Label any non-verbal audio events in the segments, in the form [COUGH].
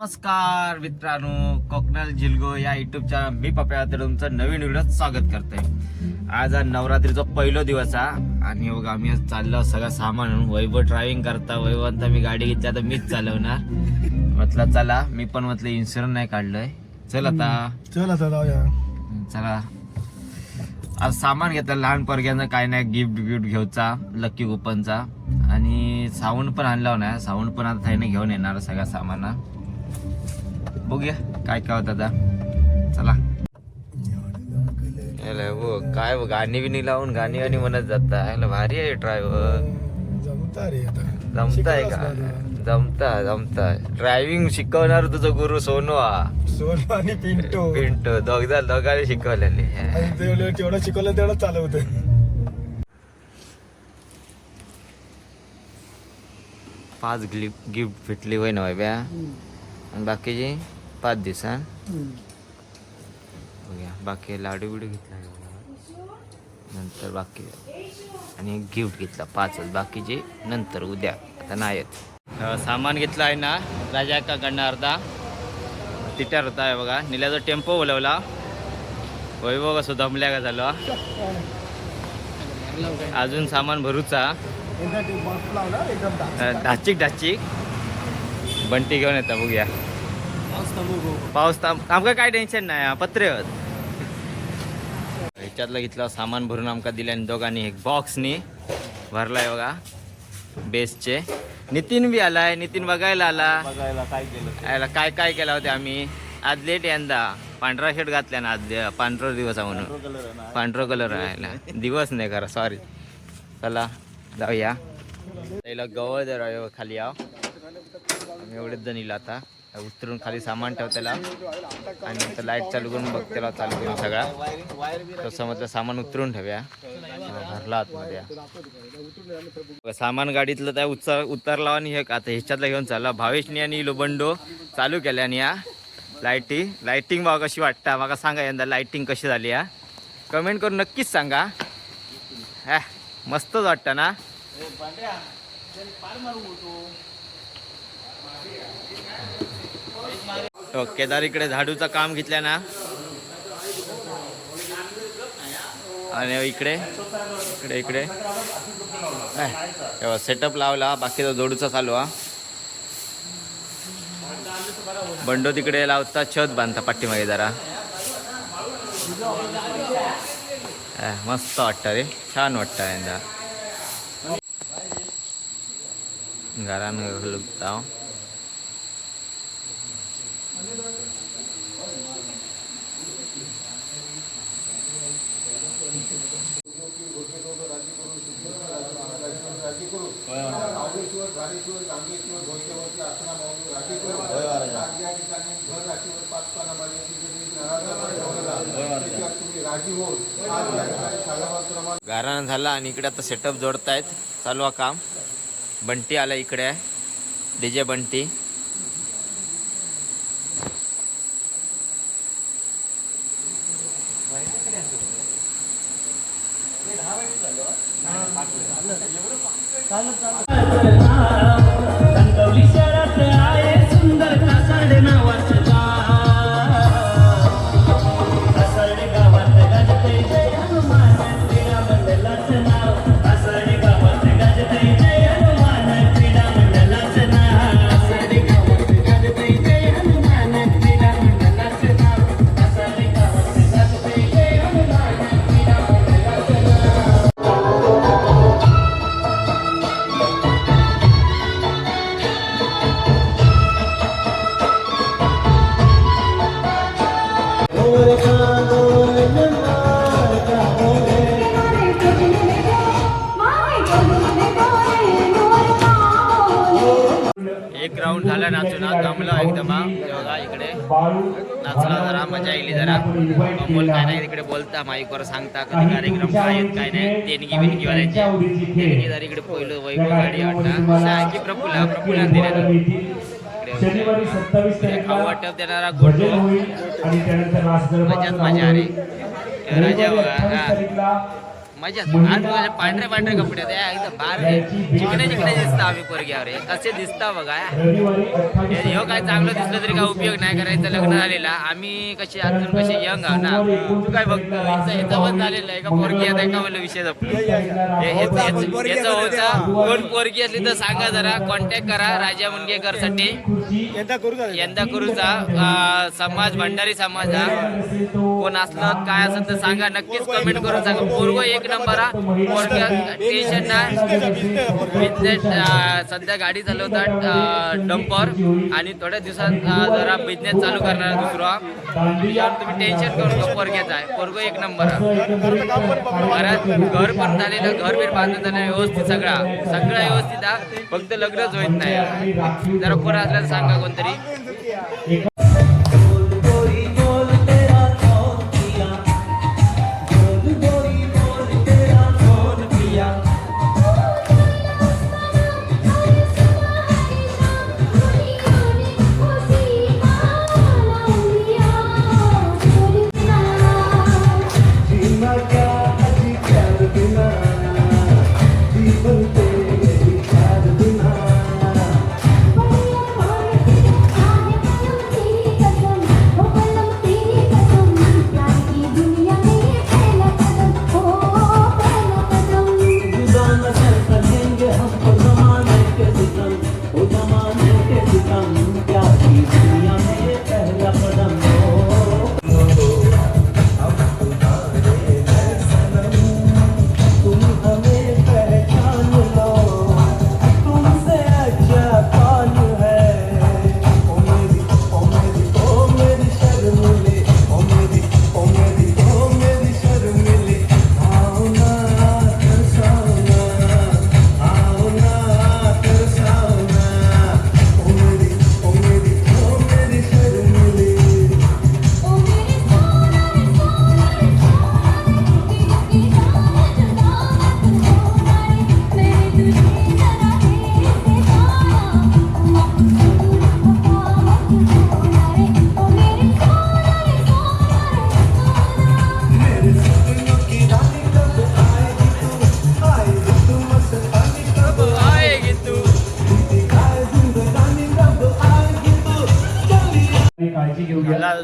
नमस्कार मित्रांनो कोकणाल जिलगो या युट्यूबच्या मी पप्या तर तुमचं नवीन व्हिडिओत स्वागत करतोय. आज हा नवरात्रीचा पहिलो दिवस हा. आणि बघा आम्ही आज चाललो सगळं सामान आणून. वैभव ड्रायव्हिंग करता वैभवंत मी गाडी घेतली आता मीच चालवणार. म्हटलं चला मी पण म्हटलं इन्शुरन्स नाही काढलोय. चल आता. चल आता जाऊया. चला. आज सामान घेतलं लहान पोरग्यांचा काय नाही गिफ्ट गिफ्ट घेऊचा लक्की कुपनचा आणि साऊंड पण आणला ना साऊंड पण आता थाईने घेऊन येणार सगळ्या सामान. बघूया काय काय होतं आता. चला. याला हो काय बघ, गाणी बिनी लावून गाणी गाणी म्हणत जाता. याला भारी आहे ड्रायव्हर जमता जमताय का. जमता जमताय. ड्रायव्हिंग शिकवणार तुझं गुरु सोनू हा. सोन आणि पिंटो. पिंटो दोघदा दोघांनी शिकवलेले. आणि जेवढं शिकवलं तेवढं चालवत पाच गिफ्ट भेटली होय ना व्या आणि बाकीची? पाच दिवसां बघूया. बाकी लाडू बिडू घेतला का बघा. नंतर बाकी. आणि गिफ्ट घेतला पाचच. बाकीचे नंतर उद्या. आता नाही येत. अं, सामान घेतलं आहे ना राजा काकडनं अर्धा तिट्यावर होता आहे बघा. निल्याचा टेम्पो बोलवला. वैभव कसं दमल्या का झालं? अजून सामान भरूचा. ढाचिक ढाचिक. बंटी घेऊन येता बघूया. पाऊस थांब आमका काय टेन्शन नाही पत्रे ह्याच्यातलं घेतलं सामान भरून आमका दिल्याने दोघांनी एक बॉक्सनी भरलाय बघा बेसचे नितीन बी आलाय नितीन बघायला आला. बघायला काय केलं काय काय केलं होते आम्ही? आज लेट यंदा. पांढरा शर्ट घातल्या ना आज पांढरा दिवस आहे म्हणून. कलर आहे ना? पांढरा कलर राहिला दिवस नाही करा सॉरी चला जाऊया. त्याला गवळ जर आहे खाली आम्ही एवढेच जण येईल आता. उतरून खाली सामान ठेव त्याला. आणि नंतर लाइट चालू करून बघ त्याला चालू करून सगळा. तसं म्हटलं सामान उतरून ठेवूया. भरला आतमध्ये. सामान गाडीतलं त्या उतर उतरला आणि हे आता ह्याच्यातला घेऊन चालला. भावेशनी आणि लोबंडो चालू केल्या आणि या लाईटी लाईटिंग बघा कशी वाटतं. मला सांगा यंदा लाईटिंग कशी झाली हा. कमेंट करून नक्कीच सांगा. हा मस्तच वाटतं ना. केदार इकडे झाडूचं काम घेतलं ना. आणि इकडे इकडे इकडे. सेटअप लावला बाकीचा जोडूचा चालू हा. बंडो तिकडे लावता छत बांधता पाठीमागे जरा. मस्त वाटतं रे छान वाटतं यंदा. घरान लुकता गाराणा झाला आणि इकडे आता सेटअप जोडतायत. चालू आहे काम. बंटी आला इकडे. आहे डीजे बंटी. 来了来了, नाचला जरा मजा येईल जरा. बोल काय नाही तिकडे बोलता माईकवर सांगता कधी कार्यक्रम काय आहेत काय नाही देणगी बिनगी वाल्याची. देणगी जर इकडे पहिलं वैभव गाडी वाटता. की प्रफुल्ला प्रफुल्ला दिल्या वाटप देणारा गोटो मजाच मजा रे राजा बघा हा. मजा पांढरे पांढरे कपडे आहेत. या एकदम बार चिकने चिकने दिसता आम्ही पोरग्यावर. कसे दिसता बघा. हे काय चांगलं दिसलं तरी काय उपयोग नाही करायचं लग्न झालेला. आम्ही कसे अजून कसे यंग आहो ना. तू काय बघतो याचा पण झालेला आहे का? पोरगी आता का म्हणलं विषय याचा होता. कोण पोरगी असली तर सांगा जरा. कॉन्टॅक्ट करा राजा मुनगेकरसाठी खुर्ची यंदा करूचा समाज भंडारी समाज हा. कोण असलं काय असेल तर सांगा. नक्कीच कमेंट करून सांगा. पोरग एक नंबरा टेन्शन नाही बिझनेस सध्या गाडी चालवतात डंपर. आणि थोड्या दिवसात जरा बिझनेस चालू करणार दुसरा. यावर तुम्ही टेन्शन करू नका पोरग्याचा आहे. पोरगो एक नंबर घरात घर पण झालेलं घर बीर बांधून झालं व्यवस्थित सगळा. सगळा व्यवस्थित हा. फक्त लग्नच होत नाही. जरा पोरं असलं सांगा कोणतरी.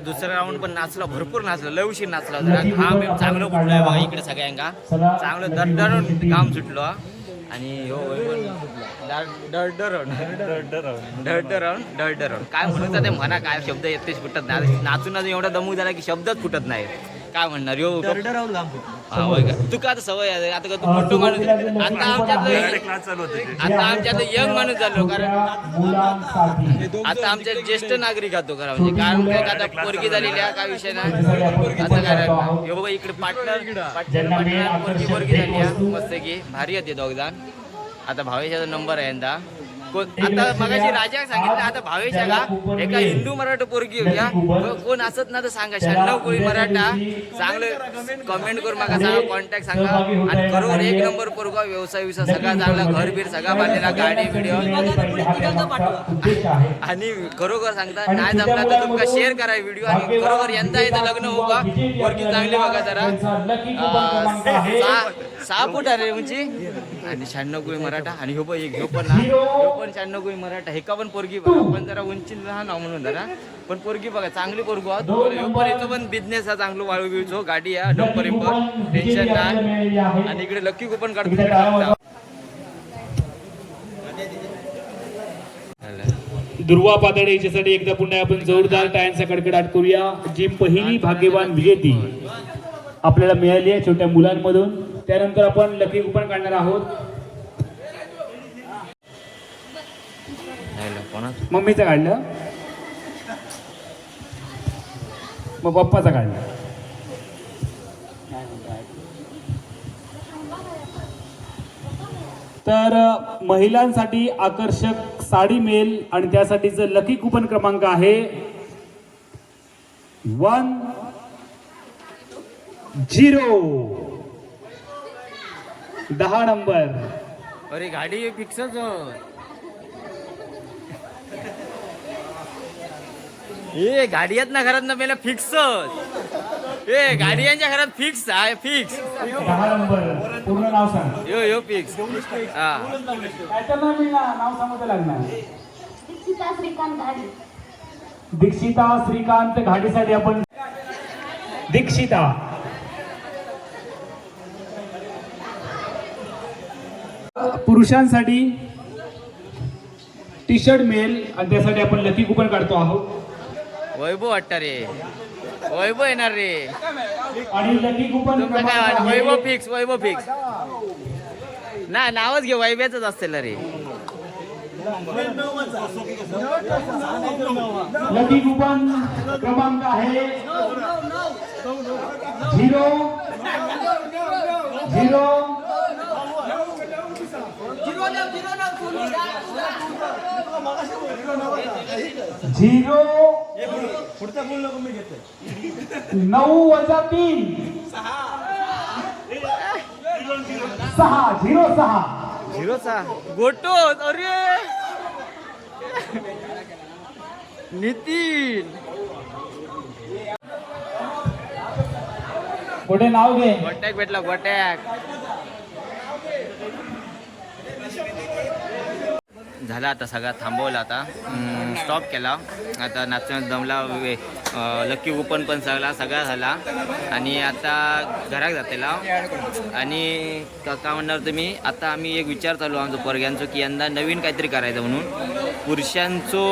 दुसरा राऊंड पण नाचला भरपूर नाचला लय उशीर नाचला हा मेम चांगलं फुटलंय बघा इकडे सगळ्यांना चांगलं दरदरून काम सुटलो. आणि हो, हो, हो. डरडरून काय म्हणत ते म्हणा काय शब्द येतेच फुटत नाही नाचून एवढा दमू झाला की शब्दच फुटत नाही. काय म्हणणार? यो हा होय का? तू का आता सवय आहे? आता का तू मोठं माणूस आता आमच्यातलं आता आमच्यात यंग माणूस झालो कारण मुलांसाठी आता आमच्या ज्येष्ठ नागरिक आहोत खरा म्हणजे. कारण काय का आता पोरगी झालेली आहे काय विषय नाही. आता काय राहिलं. हे बघा इकडे पार्टनर पार्टनर पोरगी पोरगी झाली आहे. मस्त की. भारी येते दोघदान आता भावेशाचा नंबर आहे यंदा. आता मगाशी राजा सांगितलं आता भावेशा का एका हिंदू मराठा पोरगी होत्या कोण असत ना तर सांगा. शहाण्णव कोळी मराठा चांगलं कमेंट करून मागा सांगा. कॉन्टॅक्ट सांगा आणि बरोबर एक नंबर पोरगा व्यवसाय विवसाय सगळा चांगला घर बीर सगळा बांधलेला गाडी व्हिडिओ आणि खरोखर सांगता नाही जमला तर तुमका शेअर करा व्हिडिओ आणि खरोखर यंदा इथं लग्न होऊ का पोरगी चांगली बघा जरा. सहा फूट आहे उंची. आणि शहाण्णव गुळी मराठा आणि ह्यो पण एक ह्यो पण [LAUGHS] ना ह्यो पण शहाण्णव गुळी मराठा. हे का पण पोरगी बघा. पण जरा उंची लहान आहो म्हणून जरा. पण पोरगी बघा चांगली पोरगो आहोत ह्यो पण येतो पण बिझनेस हा चांगलो वाळू बिळचो गाडी आहे डंपर इम्पर टेन्शन नाही आणि इकडे लकी कुपन काढतो दुर्वा पातळे याच्यासाठी एकदा पुन्हा आपण जोरदार टाळ्यांचा कडकडाट करूया. जी पहिली भाग्यवान विजेती आपल्याला मिळाली आहे छोट्या मुलांमधून. त्यानंतर आपण लकी कुपन काढणार आहोत. मम्मीचं काढलं. मग पप्पाचं काढलं. तर महिलांसाठी आकर्षक साडी मेल आणि त्यासाठीचं लकी कुपन क्रमांक आहे. One zero. दहा नंबर. अरे गाडी फिक्सच ए गाडी येत ना घरात ना पहिला फिक्स ए गाडी यांच्या घरात फिक्स आहे फिक्स दहा नंबर. पूर्ण नाव सांग. यो यो फिक्स हा. नाव मी ना- नाव सांगायचं लागणार. दीक्षिता श्रीकांत घाडी. दीक्षिता श्रीकांत घाडीसाठी आपण दीक्षिता. पुरुषांसाठी टी शर्ट मिळेल आणि त्यासाठी आपण लकी कुपन काढतो आहोत. वैभव वाटतं रे. वैभव येणार रे. आणि लकी कुपन काय? वैभव फिक्स वैभव फिक्स नाही नावच घे वैभ्याच असतील रे. लकी कुपन क्रमांक आहे झिरो झिरो झिरो नऊ वजा तीन सहा झिरो सहा झिरो सहा गोटो अरे नितीन पुढे नाव घे. गोट्याक भेटला गोट्याक. झाला आता सगळा थांबवला आता. स्टॉप केला. आता नाचण्यात दमला लकी ओपन पण सगळा सगळा झाला. आणि आता घरात जातेला. आणि का म्हणणार तुम्ही? आता आम्ही एक विचार चालू आमचो पोरग्यांचो की यंदा नवीन काहीतरी करायचं म्हणून. पुरुषांचो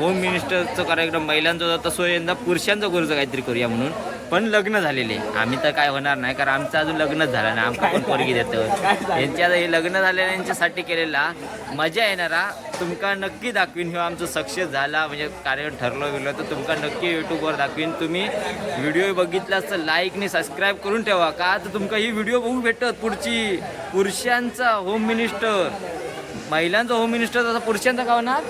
होम मिनिस्टरचं कार्यक्रम महिलांचा तसं यंदा पुरुषांचं करूचं काहीतरी करूया म्हणून. पण लग्न झालेले. आम्ही तर काय होणार नाही कारण आमचं अजून लग्नच झालं ना आमचं पण पोरगी देतं. यांच्या हे लग्न झालेल्यांच्यासाठी केलेला मजा येणारा तुमका नक्की दाखवीन हे आमचं सक्सेस झाला म्हणजे कार्य ठरलं गेलं तर तुमका नक्की यूट्यूबवर दाखवीन. तुम्ही व्हिडिओ बघितलास तर लाईक आणि सबस्क्राईब करून ठेवा का? तर तुमका ही व्हिडिओ बघू भेटत पुढची. पुरुषांचा होम मिनिस्टर महिलांचा होम मिनिस्टर तसा पुरुषांचा का होणार?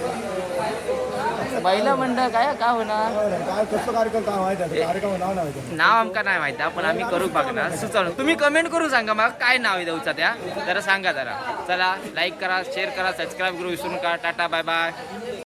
महिला मंडळ काय का होणार? काय कसं कार्यक्रम काय माहिती आहे कार्यक्रम नाव नाही माहिती. नाव आमका नाही माहिती पण आम्ही करू बघणार. सुचवणार तुम्ही कमेंट करून सांगा मग काय नाव आहे देऊचा त्या जरा सांगा जरा. चला लाईक करा शेअर करा सबस्क्राईब करू विसरू नका. Tata bye bye